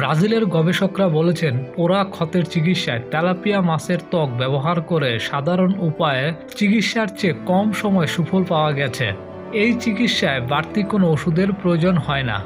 ব্রাজিলের গবেষকরা বলেছেন পোড়া ক্ষতের চিকিৎসায় তেলাপিয়া মাছের ত্বক ব্যবহার করে সাধারণ উপায়ে চিকিৎসার চেয়ে কম সময় সুফল পাওয়া গেছে। এই চিকিৎসায় বাড়তি কোনো ওষুধের প্রয়োজন হয় না।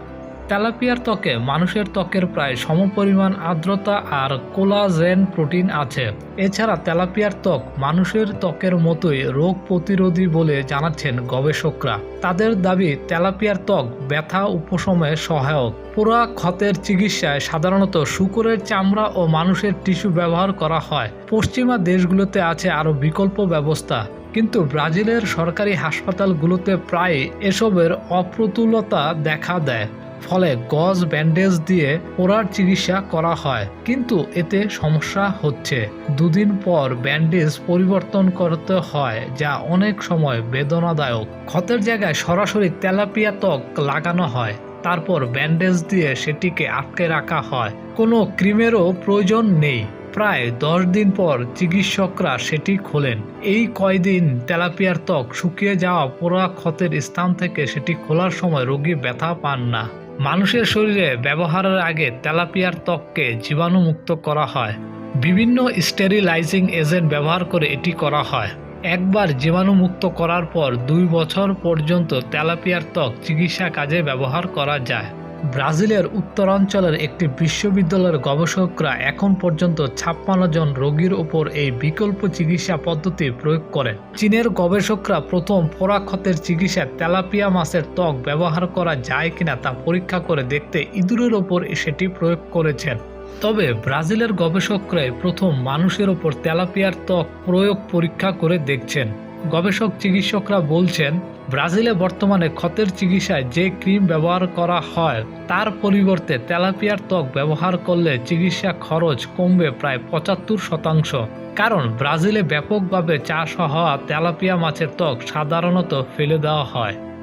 তেলাপিয়ার ত্বকে মানুষের ত্বকের প্রায় সমপরিমাণ আর্দ্রতা আর কোলাজেন প্রোটিন আছে। এছাড়া তেলাপিয়ার ত্বক মানুষের ত্বকের মতোই রোগ প্রতিরোধী বলে জানাচ্ছেন গবেষকরা। তাদের দাবি, তেলাপিয়ার ত্বক ব্যথা উপশমে সহায়ক। পুরা ক্ষতের চিকিৎসায় সাধারণত শুকরের চামড়া ও মানুষের টিস্যু ব্যবহার করা হয়। পশ্চিমা দেশগুলোতে আছে আরও বিকল্প ব্যবস্থা। কিন্তু ব্রাজিলের সরকারি হাসপাতালগুলোতে প্রায় এসবের অপ্রতুলতা দেখা দেয়। ফলে গজ ব্যান্ডেজ দিয়ে পোড়ার চিকিৎসা করা হয়। কিন্তু এতে সমস্যা হচ্ছে। দুদিন পর ব্যান্ডেজ পরিবর্তন করতে হয়, যা অনেক সময় বেদনাদায়ক। ক্ষতের জায়গায় সরাসরি তেলাপিয়া ত্বক লাগানো হয়। তারপর ব্যান্ডেজ দিয়ে সেটিকে আটকে রাখা হয়। কোনো ক্রিমেরও প্রয়োজন নেই। প্রায় দশ দিন পর চিকিৎসকরা সেটি খোলেন। এই কয়দিন তেলাপিয়ার ত্বক শুকিয়ে যাওয়া পোড়া ক্ষতের স্থান থেকে সেটি খোলার সময় রোগী ব্যথা পান না। মানুষের শরীরে ব্যবহারের আগে তেলাপিয়ার ত্বককে জীবাণুমুক্ত করা হয়। বিভিন্ন স্টেরিলাইজিং এজেন্ট ব্যবহার করে এটি করা হয়। একবার জীবাণুমুক্ত করার পর দুই বছর পর্যন্ত তেলাপিয়ার ত্বক চিকিৎসা কাজে ব্যবহার করা যায়। ব্রাজিলের উত্তরাঞ্চলের একটি বিশ্ববিদ্যালয়ের গবেষকরা এখন পর্যন্ত ছাপ্পান্ন জন রোগীর ওপর এই বিকল্প চিকিৎসা পদ্ধতি প্রয়োগ করেন। চীনের গবেষকরা প্রথম পোড়া ক্ষতের চিকিৎসায় তেলাপিয়া মাছের ত্বক ব্যবহার করা যায় কিনা তা পরীক্ষা করে দেখতে ইঁদুরের ওপর সেটি প্রয়োগ করেছেন। তবে ব্রাজিলের গবেষকরাই প্রথম মানুষের ওপর তেলাপিয়ার ত্বক প্রয়োগ পরীক্ষা করে দেখছেন। গবেষক চিকিৎসকরা বলছেন, ব্রাজিলে বর্তমানে ক্ষতের চিকিৎসায় যে ক্রিম ব্যবহার করা হয়, তার পরিবর্তে তেলাপিয়ার ত্বক ব্যবহার করলে চিকিৎসা খরচ কমবে প্রায় পঁচাত্তর শতাংশ। কারণ ব্রাজিলে ব্যাপকভাবে চাষ হওয়া তেলাপিয়া মাছের ত্বক সাধারণত ফেলে দেওয়া হয়।